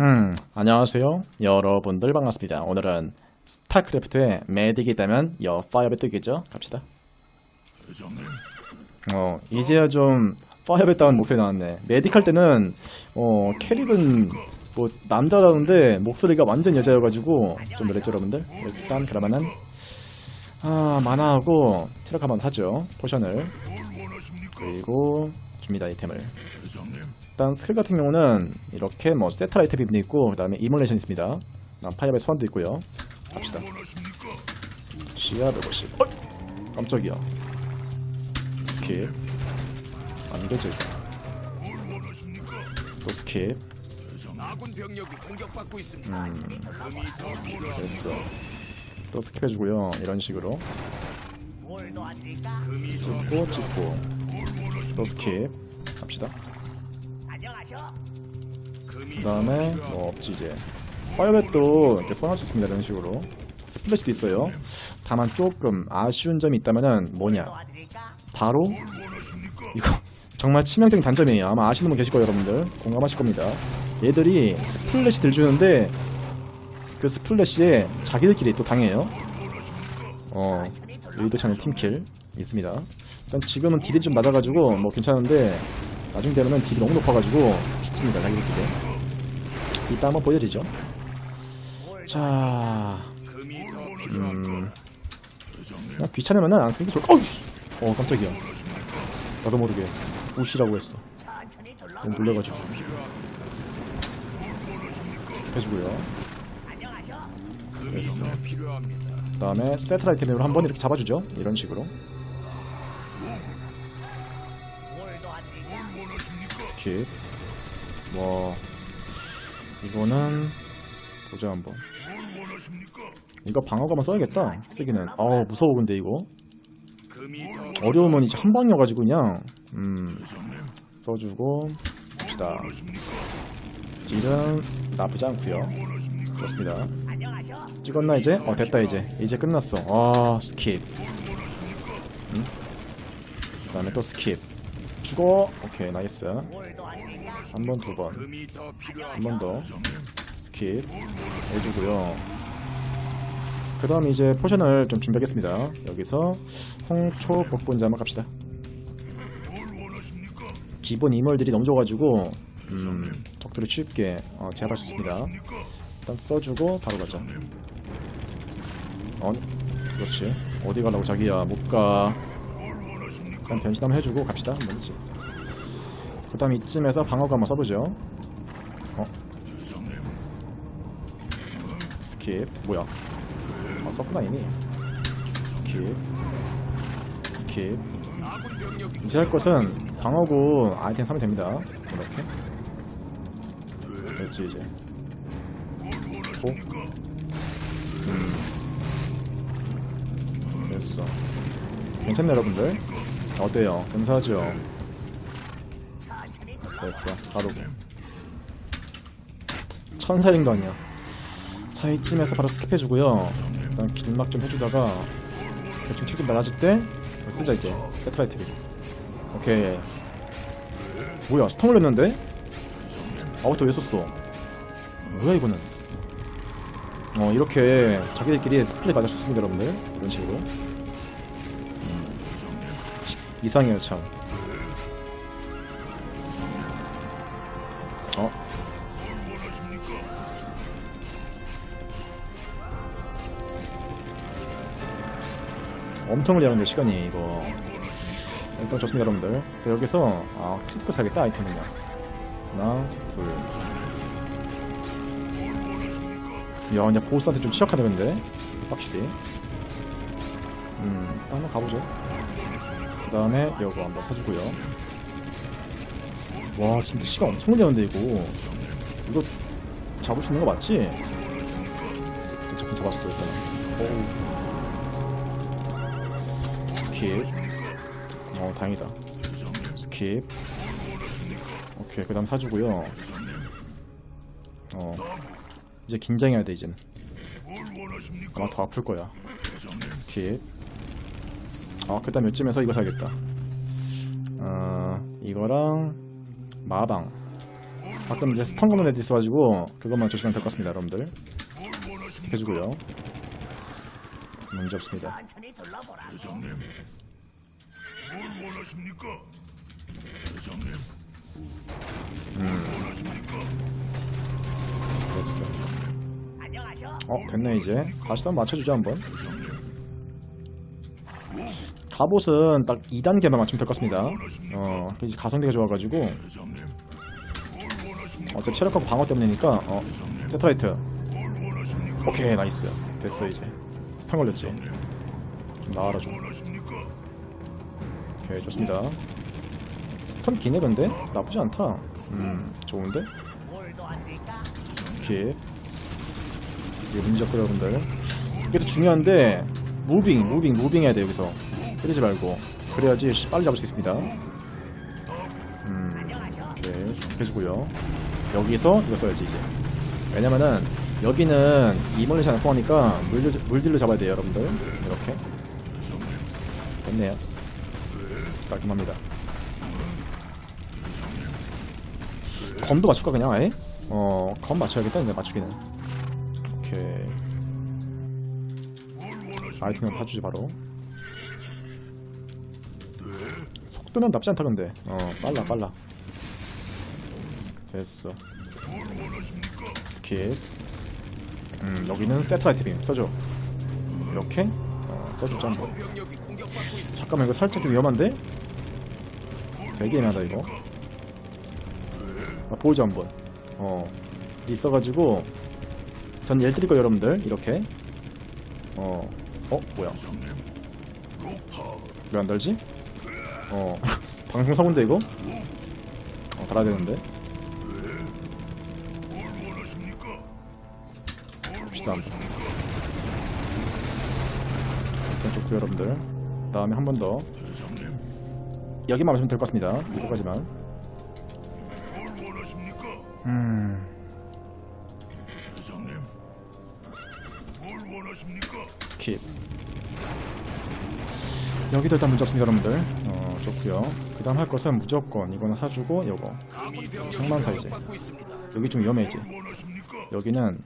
음, 안녕하세요. 여러분들 반갑습니다. 오늘은 스타크래프트에 메딕이 있다면 여 파이어벳 뜨겠죠? 갑시다. 어, 이제야 좀 파이어벳다운 목소리 나왔네. 메딕 할 때는 어, 캐릭은 뭐 남자라는데 목소리가 완전 여자여가지고 좀 놀랬죠, 여러분들? 일단 그러면은 아, 만화하고 체력 한번 사죠. 포션을. 그리고 줍니다, 아이템을. 일단 스킬 같은 경우는 이렇게 뭐 세트라이트 빔도 있고 그 다음에 이몰레이션 있습니다. 아, 파이어의 소환도 있고요. 갑시다. 시야 150 어이! 깜짝이야. 스킵. 안 되지 또 스킵. 있습니다. 됐어. 또 스킵해주고요. 이런 식으로? 찍고 찍고. 또 스킵 갑시다. 그 다음에 뭐 없지 이제. 파이어벳도 이렇게 소환할 수 있습니다 이런 식으로. 스플래시도 있어요. 다만 조금 아쉬운 점이 있다면은 뭐냐? 바로 이거 정말 치명적인 단점이에요. 아마 아시는 분 계실 거예요 여러분들. 공감하실 겁니다. 얘들이 스플래시 들주는데 그 스플래시에 자기들끼리 또 당해요. 어 여기도 전에 팀킬 있습니다 일단 지금은 딜이 좀 낮아가지고 뭐 괜찮은데 나중 되면은 딜이 너무 높아가지고 죽습니다 자기들끼리. 이따 한번 보여드리죠. 자 음, 그냥 귀찮으면은 안 쓰는 게 좋을 것 어이씨! 어 깜짝이야. 나도 모르게 우시라고 했어. 너무 놀래가지고. 해주고요. 그 다음에 스태트 아이템으로 한 번 이렇게 잡아주죠. 이런 식으로 킵. 뭐 이거는 보자 한번. 이거 방어가만 써야겠다. 쓰기는. 아 무서워 근데 이거 어려우면 이제 한 방이어가지고 그냥 음 써주고 봅시다. 딜은 나쁘지 않고요. 그렇습니다. 찍었나 이제? 어 됐다 이제. 이제 끝났어. 아 스킵. 음? 그 다음에 또 스킵. 죽어. 오케이 나이스. 한 번, 두 번. 한 번 더. 스킵. 해주고요. 그 다음 이제 포션을 좀 준비하겠습니다. 여기서 홍초 복분자 한번 갑시다. 기본 이멀들이 너무 좋아가지고 음, 적들을 쉽게 어, 제압할 수 있습니다. 일단 써주고 바로 가자 어, 그렇지. 어디 가려고 자기야 못 가 일단 변신 한번 해주고 갑시다 이제 그 다음 이쯤에서 방어가 한번 써보죠. 어? 스킵. 뭐야? 아 썼구나 이미. 스킵. 스킵. 이제 할 것은 방어구 아이템 사면 됩니다. 이렇게. 됐지 이제. 오? 음. 됐어. 괜찮네 여러분들 어때요? 감사하죠? 둘러. 됐어 바로 아니야 자 이쯤에서 바로 스킵해주고요 일단 길막 좀 해주다가 대충 튀김 낮아질 때 쓰자 이제 세트라이트 비 오케이 뭐야 스톰 올렸는데? 아부터 왜 썼어 뭐야 이거는 어 이렇게 자기들끼리 스플릿 맞아 죽습니다 여러분들 이런 식으로 음. 이상해요 참. 어? 엄청 걸리는데 시간이 이거. 일단 좋습니다 여러분들. 자, 여기서 아 클리퍼 사겠다 아이템은요. 하나 둘야 이제 보스한테 좀 취약하네 근데. 확실히. 음 한번 가보죠 그 다음에 이거 한번 사주고요. 와 진짜 시간 엄청 걸리는데 이거. 이거 잡을 수 있는 거 맞지? 잡긴 잡았어 일단 어우. 스킵. 어 다행이다. 스킵. 오케이 그 다음 사주고요. 어. 이제 긴장해야 돼 이젠. 아마 더 아플 거야. 스킵 아그 다음 요쯤에서 이거 사야겠다. 어 이거랑 마방. 가끔 이제 스턴 거는 애들 있어가지고 그것만 조심하면 될 것 같습니다 여러분들. 해주고요. 문제 없습니다. 둘러보라. 됐어. 어 됐네 이제. 다시 한번 맞춰주자 한번 갑옷은 딱 2단계만 맞추면 될 것 같습니다. 어 이제 가성비가 좋아가지고. 어차피 체력하고 방어 때문이니까 어 세트라이트. 오케이 나이스. 됐어 이제. 스탄 걸렸지? 좀 나와라 좀. 오케이 좋습니다. 스턴 기네 근데? 나쁘지 않다. 음 좋은데? 스킵. 이게 문제였고요 여러분들. 이게 더 중요한데 무빙 무빙 무빙 해야 돼 여기서 때리지 말고 그래야지 씨, 빨리 잡을 수 있습니다. 음. 오케이 해주고요. 여기서 이거 써야지 이제. 왜냐면은 여기는 이멀리션 안 통하니까 물딜로, 물딜로 잡아야 돼요 여러분들. 이렇게. 됐네요. 깔끔합니다. 검도 맞출까 그냥? 아예? 어 검 맞춰야겠다 근데 맞추기는. 오케이. 아이템을 파주지 바로 속도는 나쁘지 않다 근데. 어 빨라 빨라. 됐어. 스킵. 음 여기는 세트 아이템 써줘. 이렇게? 어, 써주자 한번. 잠깐만 이거 살짝 좀 위험한데? 되게 애매하다 이거. 아, 보여줘 한번. 어. 있어가지고 전 예를 드릴 거예요 여러분들. 이렇게. 어. 어? 뭐야? 왜 안 달지? 어 방송 사고인데 이거? 어 달아야 되는데. 한번 일단 좋고요 여러분들. 다음에 한 번 더. 여기만 마시면 될 것 같습니다. 이거까지만. 음. 스킵. 여기도 일단 문제 없습니다 여러분들. 어 좋고요 그 다음 할 것은 무조건 이거는 사주고 요거 장만사 이제. 여기 좀 위험해 이제 여기는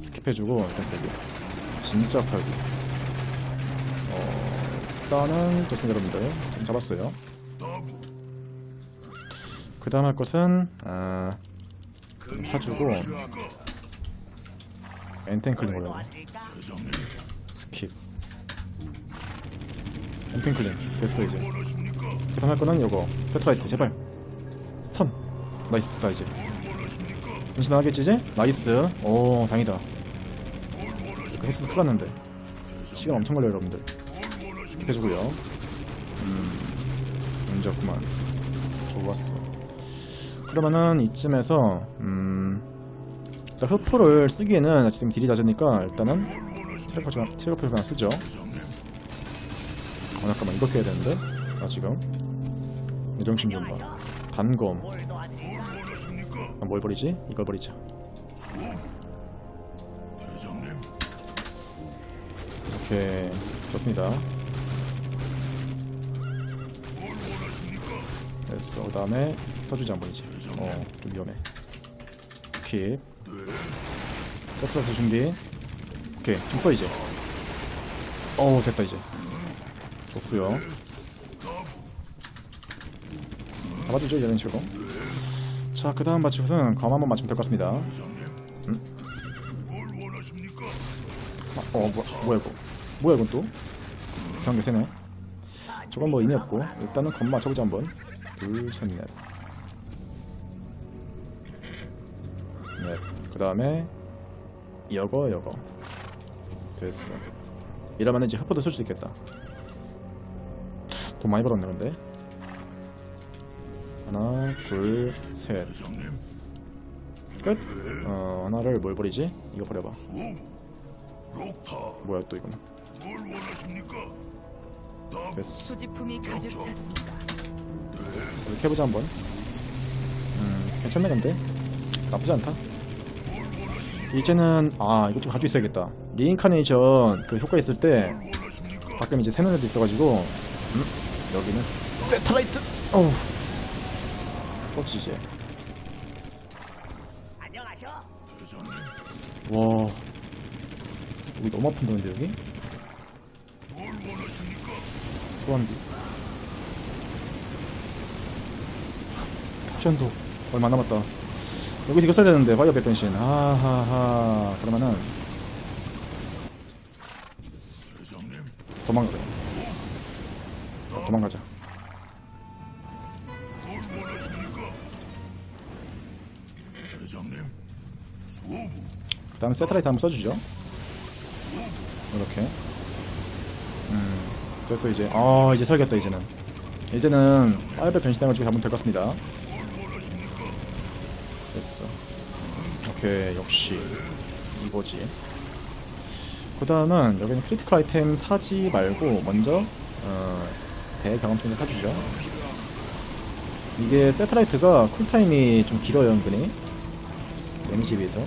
스킵해주고 일단 여기 진짜 여기 어 일단은 좋습니다 여러분들 좀 잡았어요 그 다음 할 것은 아 금이 사주고. 올려야 도와드릴까? 스킵 엔텐클링 됐어 이제. 그 다음 할 거는 요거. 세트라이트 제발. 스턴. 나이스 됐다 이제 변신 나가겠지 이제? 나이스. 오 다행이다. 그 헬스도 났는데. 시간 엄청 걸려요 여러분들. 스킵해주고요. 음 문제 없구만. 좋았어. 그러면은 이쯤에서 음 일단 흡포를 쓰기에는 지금 딜이 낮으니까 일단은 트래커 트래커를 그냥 쓰죠 어 잠깐만 이거 껴야 되는데? 나 지금. 내 정신 좀봐. 단검? 아, 뭘 버리지? 이걸 버리자. 이렇게 좋습니다. 됐어. 그 다음에 서주지 한번 이제. 어좀 위험해. 킵. 세트라이트 준비. 오케이. 좀써 이제. 어우 됐다 이제 좋구요 잡아주죠 이런 식으로 자, 그 다음 맞추고는 검 한번 맞추면 될 것 같습니다. 음? 아, 어, 뭐, 뭐야, 이거. 뭐야, 이건 또? 게 세네. 저건 뭐 의미 없고, 일단은 검 맞춰보자, 한번. 둘, 셋, 넷. 넷. 그 다음에, 여거, 여거. 됐어. 이러면 이제 흡포도 쓸 수 있겠다. 돈 많이 벌었네, 근데. 하나, 둘, 셋. 끝. 어, 하나를 뭘 버리지? 이거 버려봐. 뭐야 또 이거는? 됐어. 수집품이 가득 찼습니다. 이렇게 해보자 한번. 음, 괜찮네 근데 나쁘지 않다. 이제는 아 이것 좀 가지고 있어야겠다. 리인카네이션 그 효과 있을 때 가끔 이제 새는 애도 있어가지고 음, 여기는 세탈라이트. 어우. 그렇지 이제. 와. 여기 너무 아픈다는데 여기? 소환기. 쿠션도 얼마 안 남았다. 여기 이거 써야 되는데 파이어 백변신. 하하하. 그러면은. 도망가래 어, 도망가자. 그 다음에 세트라이트 한번 써주죠. 이렇게. 음 그래서 이제 아 이제 설겠다 이제는. 이제는 파이어 변신해가지고 잡으면 될 것 같습니다. 됐어. 오케이 역시. 이거지. 그 다음은 여기는 크리티컬 아이템 사지 말고 먼저 어, 대경험통을 사주죠 이게 세트라이트가 쿨타임이 좀 길어요 은근히 데미지에 비해서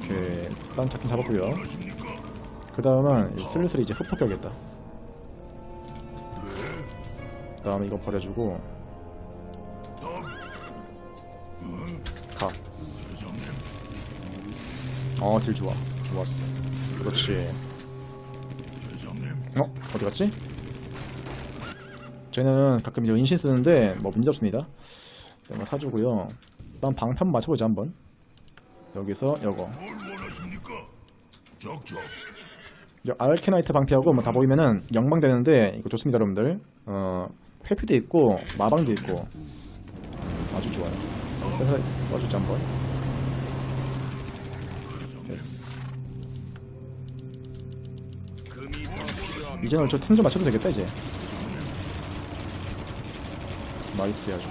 이렇게 일단 잡긴 잡았고요 그 다음은 슬슬 이제 흡폭해야겠다 그 다음에 이거 버려주고 가. 어, 딜 좋아. 좋았어. 그렇지. 어? 어디 갔지? 쟤는 가끔 이제 은신 쓰는데 뭐 문제 없습니다. 내가 사주고요. 일단 방패 한번 맞춰보자 한번. 여기서 요거. 알케나이트 방패하고 뭐 다 보이면은 영방 되는데 이거 좋습니다 여러분들. 어 회피도 있고 마방도 있고 아주 좋아요. 써주자 한번. 됐어. 이제는 저 템 좀 맞춰도 되겠다 이제. 나이스 아주.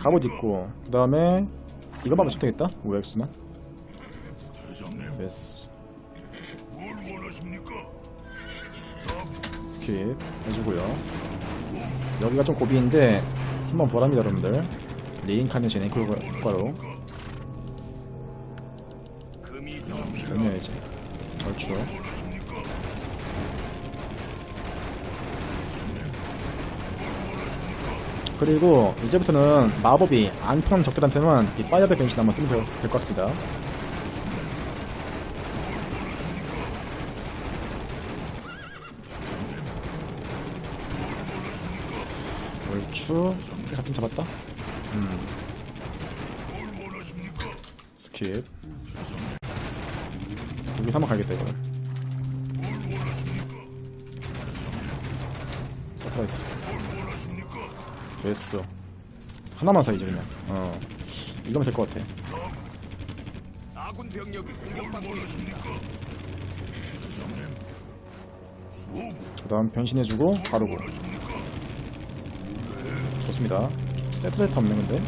갑옷 입고 그 다음에 이거만 맞춰도 되겠다 OX만 됐어 스킵 해주고요 여기가 좀 고비인데 한번 보랍니다 여러분들. 리인카네이션 앵콜 효과로. 이제 얼추 그리고 이제부터는 마법이 안 통하는 적들한테는 이 파이어백 변신 한번 쓰면 될 것 같습니다 얼추 잡긴 잡았다? 음. 스킵. 여기서 한번 가야겠다 이거는 서프라이트 됐어. 하나만 사 이제 그냥. 어. 이거면 될 것 같아. 아군 병력이 공격받고 있습니다. 그 다음 변신해주고 가르고 좋습니다. 세트레이트 없네 근데.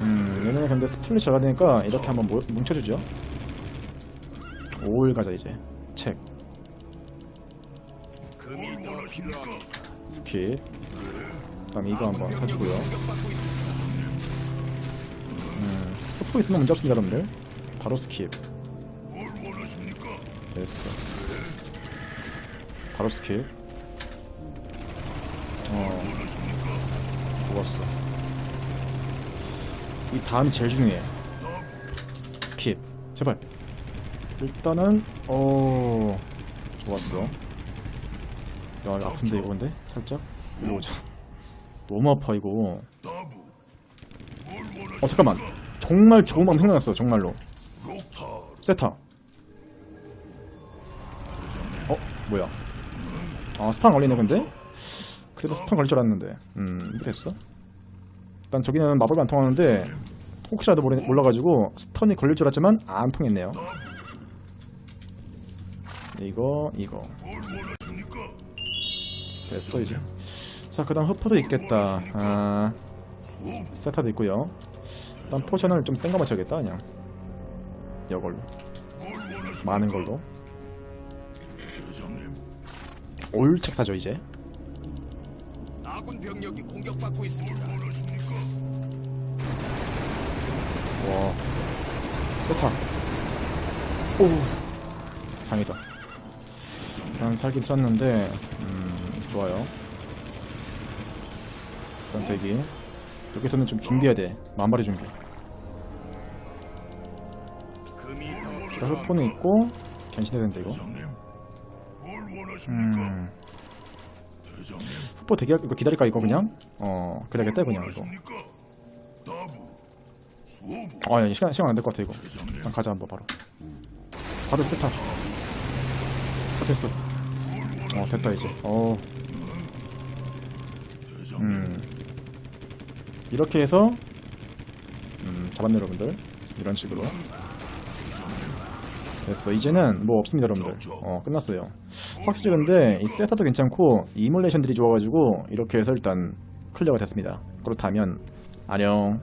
음 얘네는 근데 스플릿 져야 되니까 이렇게 한번 모- 뭉쳐주죠. 5일 가자 이제. 책. 스킵 그 다음 이거 한번 사주고요. 있습니다. 뽀뽀 있으면 문제 없습니다 여러분들. 바로 스킵. 됐어. 바로 스킵. 어 좋았어. 이 다음이 제일 중요해. 스킵. 제발. 일단은 어 좋았어. 야 아픈데 이거 근데? 살짝? 오자. 너무 아파 이거. 어 잠깐만. 정말 좋은 방법 생각났어 정말로. 세타. 어 뭐야? 아 스탄 걸리네 근데 그래도 스탄 걸릴 줄 알았는데. 음 됐어? 일단 저기는 마법이 안 통하는데 혹시라도 모르, 몰라가지고 스턴이 걸릴 줄 알았지만 안 통했네요. 이거 이거. 됐어 이제. 자그 다음 허프도 있겠다. 아 세타도 있고요. 일단 포션을 좀 센거 맞춰야겠다 그냥. 이걸로. 많은 걸로. 올책 사죠 이제 아군 병력이 공격받고 있습니다. 와. 세타 오. 다행이다. 일단 살긴 썼는데 음 좋아요. 일단 대기. 여기서는 좀 준비해야 돼. 만발의 준비. 금이 더 자, 흑포는 있고 견신해야 된다 이거. 음 흑포 대기할 이거 기다릴까 이거 그냥? 어 그래야겠다 그냥 이거 아 야, 시간 시간 안 될 것 같아 이거. 그냥 가자 한번 바로. 바로 세타 다 됐어 어 됐다 이제. 어. 음. 이렇게 해서 음, 잡았네 여러분들. 이런 식으로. 됐어. 이제는 뭐 없습니다 여러분들. 어 끝났어요 확실히 근데 이 세타도 괜찮고 이몰레이션들이 좋아가지고 이렇게 해서 일단 클리어가 됐습니다. 그렇다면 안녕